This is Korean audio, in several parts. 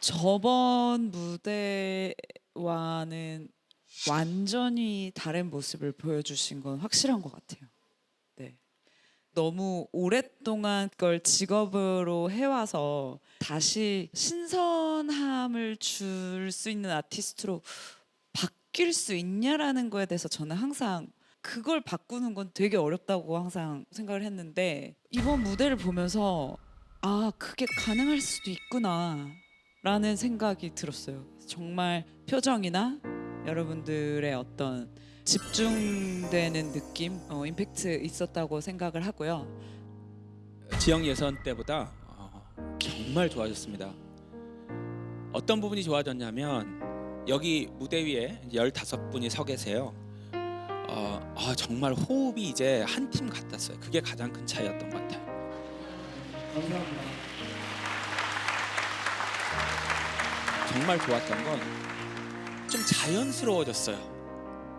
저번 무대와는 완전히 다른 모습을 보여주신 건 확실한 것 같아요. 네. 너무 오랫동안 그걸 직업으로 해와서 다시 신선함을 줄 수 있는 아티스트로 바뀔 수 있냐라는 거에 대해서 저는 항상 그걸 바꾸는 건 되게 어렵다고 항상 생각을 했는데 이번 무대를 보면서 아 그게 가능할 수도 있구나 라는 생각이 들었어요 정말 표정이나 여러분들의 어떤 집중되는 느낌 어, 임팩트 있었다고 생각을 하고요 지역 예선 때보다 어, 정말 좋아졌습니다. 어떤 부분이 좋아졌냐면 여기 무대 위에 15분이 서 계세요. 어, 아, 정말 호흡이 이제 한 팀 같았어요. 그게 가장 큰 차이였던 것 같아요. 정말 좋았던 건 좀 자연스러워졌어요.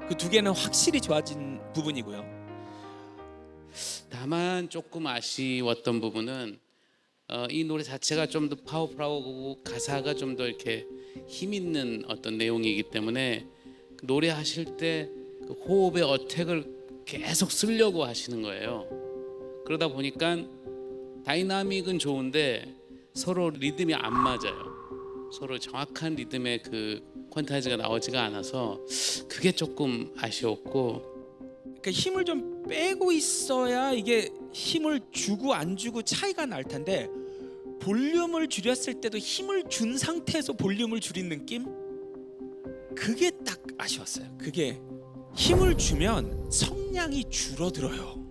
그 두 개는 확실히 좋아진 부분이고요. 다만 조금 아쉬웠던 부분은 어, 이 노래 자체가 좀 더 파워풀하고 가사가 좀 더 이렇게 힘 있는 어떤 내용이기 때문에 노래하실 때그 호흡의 어택을 계속 쓰려고 하시는 거예요. 그러다 보니까 다이나믹은 좋은데 서로 리듬이 안 맞아요. 서로 정확한 리듬의 그 퀀타이즈가 나오지가 않아서 그게 조금 아쉬웠고 그러니까 힘을 좀 빼고 있어야 이게 힘을 주고 안 주고 차이가 날 텐데 볼륨을 줄였을 때도 힘을 준 상태에서 볼륨을 줄인 느낌? 그게 딱 아쉬웠어요. 그게 힘을 주면 성량이 줄어들어요.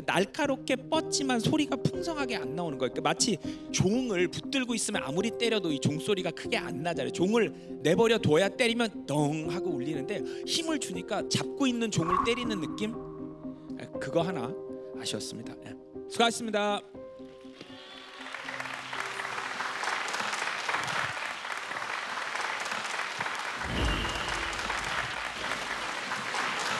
그러니까 날카롭게 뻗지만 소리가 풍성하게 안 나오는 거예요. 그러니까 마치 종을 붙들고 있으면 아무리 때려도 이 종 소리가 크게 안 나잖아요. 종을 내버려 둬야 때리면 덩 하고 울리는데 힘을 주니까 잡고 있는 종을 때리는 느낌? 예, 그거 하나 아쉬웠습니다. 예. 수고하셨습니다.